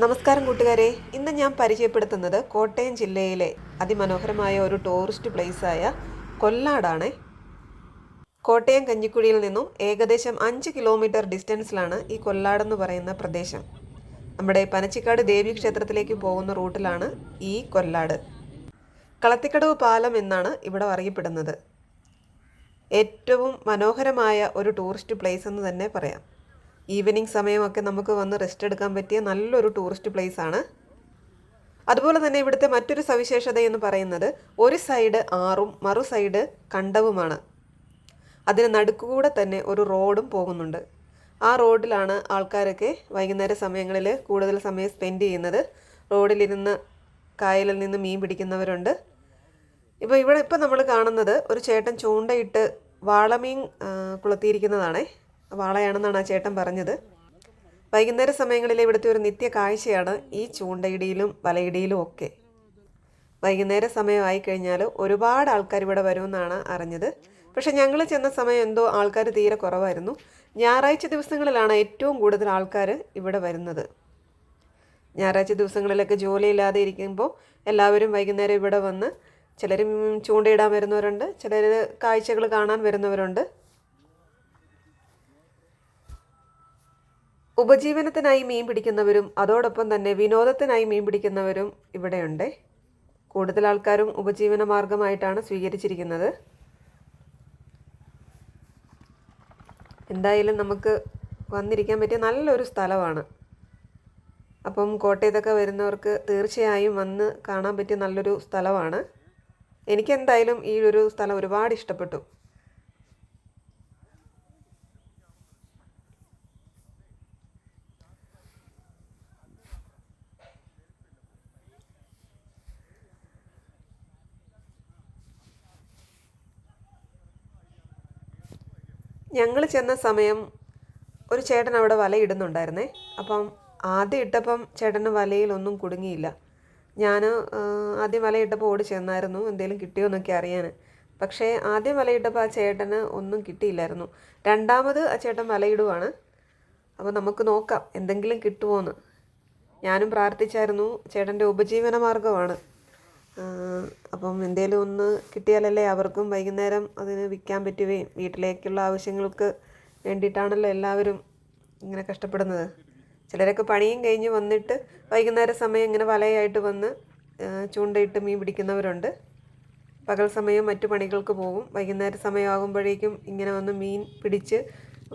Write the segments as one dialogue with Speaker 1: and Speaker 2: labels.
Speaker 1: നമസ്കാരം കൂട്ടുകാരെ. ഇന്ന് ഞാൻ പരിചയപ്പെടുത്തുന്നത് കോട്ടയം ജില്ലയിലെ അതിമനോഹരമായ ഒരു ടൂറിസ്റ്റ് പ്ലേസായ കൊല്ലാടാണ്. കോട്ടയം കഞ്ഞിക്കുഴിയിൽ നിന്നും ഏകദേശം അഞ്ച് കിലോമീറ്റർ ഡിസ്റ്റൻസിലാണ് ഈ കൊല്ലാടെന്ന് പറയുന്ന പ്രദേശം. നമ്മുടെ പനച്ചിക്കാട് ദേവി ക്ഷേത്രത്തിലേക്ക് പോകുന്ന റൂട്ടിലാണ് ഈ കൊല്ലാട്. കളത്തിക്കടവ് പാലം എന്നാണ് ഇവിടെ അറിയപ്പെടുന്നത്. ഏറ്റവും മനോഹരമായ ഒരു ടൂറിസ്റ്റ് പ്ലേസ് എന്ന് തന്നെ പറയാം. ഈവനിങ് സമയമൊക്കെ നമുക്ക് വന്ന് റെസ്റ്റ് എടുക്കാൻ പറ്റിയ നല്ലൊരു ടൂറിസ്റ്റ് പ്ലേസ് ആണ് അതുപോലെ തന്നെ ഇവിടുത്തെ മറ്റൊരു സവിശേഷത എന്ന് പറയുന്നത് ഒരു സൈഡ് ആറും മറു സൈഡ് കണ്ടവുമാണ്. അതിന് നടുക്കുകൂടെ തന്നെ ഒരു റോഡും പോകുന്നുണ്ട്. ആ റോഡിലാണ് ആൾക്കാരൊക്കെ വൈകുന്നേര സമയങ്ങളിൽ കൂടുതൽ സമയം സ്പെൻഡ് ചെയ്യുന്നത്. റോഡിലിരുന്ന് കായലിൽ നിന്ന് മീൻ പിടിക്കുന്നവരുണ്ട്. ഇപ്പോൾ ഇവിടെ ഇപ്പോൾ നമ്മൾ കാണുന്നത് ഒരു ചേട്ടൻ ചൂണ്ടയിട്ട് വാളമീൻ കുളത്തിയിരിക്കുന്നതാണേ. വാളയാണെന്നാണ് ആ ചേട്ടൻ പറഞ്ഞത്. വൈകുന്നേര സമയങ്ങളിലെ ഇവിടുത്തെ ഒരു നിത്യ കാഴ്ചയാണ് ഈ ചൂണ്ടയിടിയിലും വലയിടിയിലും ഒക്കെ. വൈകുന്നേര സമയമായി കഴിഞ്ഞാൽ ഒരുപാട് ആൾക്കാർ ഇവിടെ വരുമെന്നാണ് അറിഞ്ഞത്. പക്ഷെ ഞങ്ങൾ ചെന്ന സമയം എന്തോ ആൾക്കാർ തീരെ കുറവായിരുന്നു. ഞായറാഴ്ച ദിവസങ്ങളിലാണ് ഏറ്റവും കൂടുതൽ ആൾക്കാർ ഇവിടെ വരുന്നത്. ഞായറാഴ്ച ദിവസങ്ങളിലൊക്കെ ജോലിയില്ലാതെ ഇരിക്കുമ്പോൾ എല്ലാവരും വൈകുന്നേരം ഇവിടെ വന്ന് ചിലർ ചൂണ്ടയിടാൻ വരുന്നവരുണ്ട് ചിലർ കാഴ്ചകൾ കാണാൻ വരുന്നവരുണ്ട്. ഉപജീവനത്തിനായി മീൻ പിടിക്കുന്നവരും അതോടൊപ്പം തന്നെ വിനോദത്തിനായി മീൻ പിടിക്കുന്നവരും ഇവിടെയുണ്ട്. കൂടുതൽ ആൾക്കാരും ഉപജീവന മാർഗമായിട്ടാണ് സ്വീകരിച്ചിരിക്കുന്നത്. എന്തായാലും നമുക്ക് വന്നിരിക്കാൻ പറ്റിയ നല്ലൊരു സ്ഥലമാണ്. അപ്പം കോട്ടയത്തൊക്കെ വരുന്നവർക്ക് തീർച്ചയായും വന്ന് കാണാൻ പറ്റിയ നല്ലൊരു സ്ഥലമാണ്. എനിക്കെന്തായാലും ഈ ഒരു സ്ഥലം ഒരുപാട് ഇഷ്ടപ്പെട്ടു. ഞങ്ങൾ ചെന്ന സമയം ഒരു ചേട്ടൻ അവിടെ വലയിടുന്നുണ്ടായിരുന്നേ അപ്പം ആദ്യം ഇട്ടപ്പം ചേട്ടന് വലയിലൊന്നും കുടുങ്ങിയില്ല. ഞാൻ ആദ്യം വലയിട്ടപ്പോൾ ഓടി ചെന്നായിരുന്നു. എന്തെങ്കിലും കിട്ടിയോ എന്നൊക്കെ അറിയാൻ പക്ഷേ ആദ്യം വലയിട്ടപ്പോൾ ആ ചേട്ടന് ഒന്നും കിട്ടിയില്ലായിരുന്നു. രണ്ടാമത് ആ ചേട്ടൻ വലയിടുവാണ് അപ്പോൾ നമുക്ക് നോക്കാം എന്തെങ്കിലും കിട്ടുമോ എന്ന് ഞാനും പ്രാർത്ഥിച്ചായിരുന്നു. ചേട്ടന്റെ ഉപജീവന മാർഗമാണ് അപ്പം എന്തേലും ഒന്ന് കിട്ടിയാലല്ലേ അവർക്കും വൈകുന്നേരം അതിന് വിൽക്കാൻ പറ്റുകയും വീട്ടിലേക്കുള്ള ആവശ്യങ്ങൾക്ക് വേണ്ടിയിട്ടാണല്ലോ എല്ലാവരും ഇങ്ങനെ കഷ്ടപ്പെടുന്നത്. ചിലരൊക്കെ പണിയും കഴിഞ്ഞ് വന്നിട്ട് വൈകുന്നേര സമയം ഇങ്ങനെ വലയായിട്ട് വന്ന് ചൂണ്ടയിട്ട് മീൻ പിടിക്കുന്നവരുണ്ട്. പകൽ സമയം മറ്റു പണികൾക്ക് പോകും. വൈകുന്നേര സമയമാകുമ്പോഴേക്കും ഇങ്ങനെ വന്ന് മീൻ പിടിച്ച്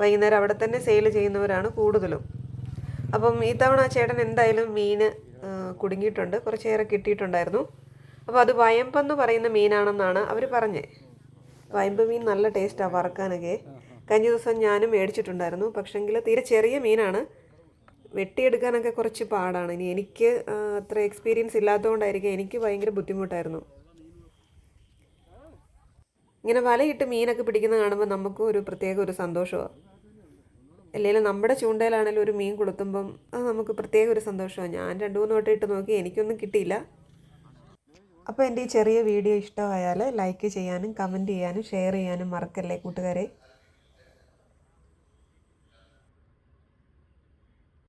Speaker 1: വൈകുന്നേരം അവിടെ തന്നെ സെയിൽ ചെയ്യുന്നവരാണ് കൂടുതലും. അപ്പം ഈ തവണ ചേട്ടൻ എന്തായാലും മീൻ കുടുങ്ങിയിട്ടുണ്ട്. കുറച്ചേറെ കിട്ടിയിട്ടുണ്ടായിരുന്നു. അപ്പോൾ അത് വയമ്പെന്ന് പറയുന്ന മീനാണെന്നാണ് അവർ പറഞ്ഞത് വയമ്പ് മീൻ നല്ല ടേസ്റ്റാണ് വറക്കാനൊക്കെ. കഴിഞ്ഞ ദിവസം ഞാനും മേടിച്ചിട്ടുണ്ടായിരുന്നു. പക്ഷെങ്കിൽ തീരെ ചെറിയ മീനാണ്. വെട്ടിയെടുക്കാനൊക്കെ കുറച്ച് പാടാണ്. ഇനി എനിക്ക് അത്ര എക്സ്പീരിയൻസ് ഇല്ലാത്തതുകൊണ്ടായിരിക്കും എനിക്ക് ഭയങ്കര ബുദ്ധിമുട്ടായിരുന്നു. ഇങ്ങനെ വലയിട്ട് മീനൊക്കെ പിടിക്കുന്നത് കാണുമ്പോൾ നമുക്കും ഒരു പ്രത്യേക ഒരു സന്തോഷമാണ് അല്ലെങ്കിൽ നമ്മുടെ ചൂണ്ടയിലാണെങ്കിലും ഒരു മീൻ കൊളുത്തുമ്പം അത് നമുക്ക് പ്രത്യേക ഒരു സന്തോഷമാണ് ഞാൻ രണ്ടു മൂന്ന് വട്ടം ഇട്ട് നോക്കി എനിക്കൊന്നും കിട്ടിയില്ല. അപ്പോൾ എന്റെ ഈ ചെറിയ വീഡിയോ ഇഷ്ടമായാൽ ലൈക്ക് ചെയ്യാനും കമന്റ് ചെയ്യാനും ഷെയർ ചെയ്യാനും മറക്കല്ലേ കൂട്ടുകാരെ?